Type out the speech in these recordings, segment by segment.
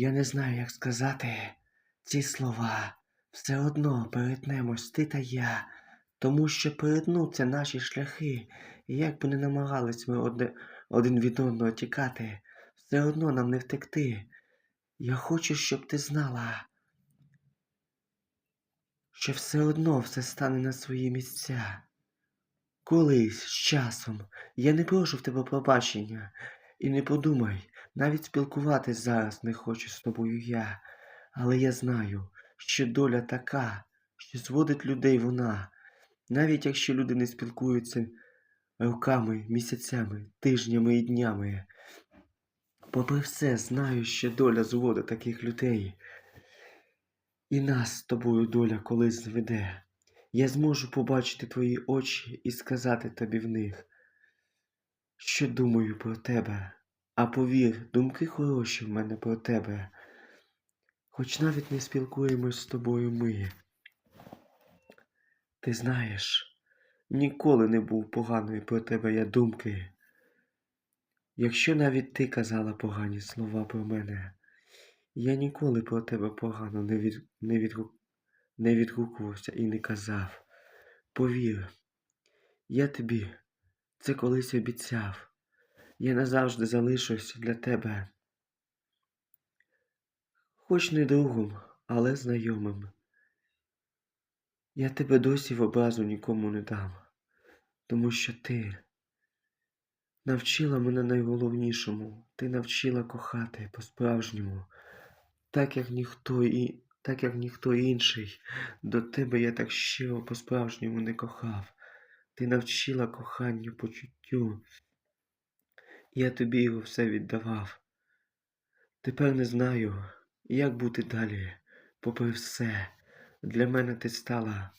Я не знаю, як сказати ці слова. Все одно перетнемось ти та я, тому що перетнуться наші шляхи, і як би не намагались ми одне, один від одного тікати, все одно нам не втекти. Я хочу, щоб ти знала, що все одно все стане на свої місця. Колись з часом я не прошу в тебе пробачення, і не подумай, навіть спілкуватись зараз не хочу з тобою я, але я знаю, що доля така, що зводить людей вона, навіть якщо люди не спілкуються роками, місяцями, тижнями і днями. Попри все, знаю, що доля зводить таких людей. І нас з тобою доля колись зведе. Я зможу побачити твої очі і сказати тобі в них, що думаю про тебе. А повір, думки хороші в мене про тебе. Хоч навіть не спілкуємось з тобою ми. Ти знаєш, ніколи не був поганої про тебе я думки. Якщо навіть ти казала погані слова про мене, я ніколи про тебе погано не, від, не, відгу, не відгукувався і не казав. Повір, я тобі це колись обіцяв. Я назавжди залишусь для тебе. Хоч не другом, але знайомим. Я тебе досі в образу нікому не дам, тому що ти навчила мене найголовнішому, ти навчила кохати по-справжньому, так як ніхто і так як ніхто інший. До тебе я так щиро по-справжньому не кохав. Ти навчила коханню почуттю. Я тобі його все віддавав. Тепер не знаю, як бути далі, попри все. Для мене ти стала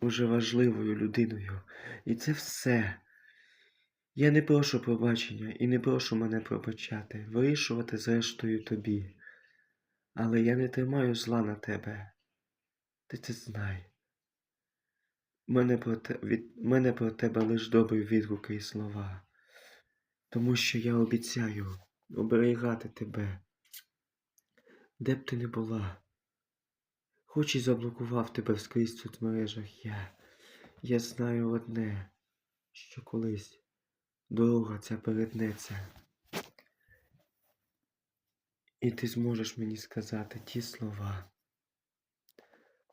уже важливою людиною. І це все. Я не прошу пробачення і не прошу мене пробачати, вирішувати зрештою тобі. Але я не тримаю зла на тебе. Ти це знай. Мене про те, від мене про тебе лиш добрі відгуки і слова. Тому що я обіцяю оберігати тебе, де б ти не була. Хоч і заблокував тебе вскрізь в соцмережах я. Я знаю одне, що колись дорога ця перетнеться. І ти зможеш мені сказати ті слова.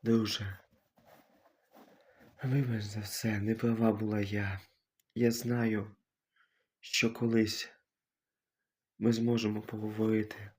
Друже, вибач за все, не права була я. Я знаю, що колись ми зможемо поговорити.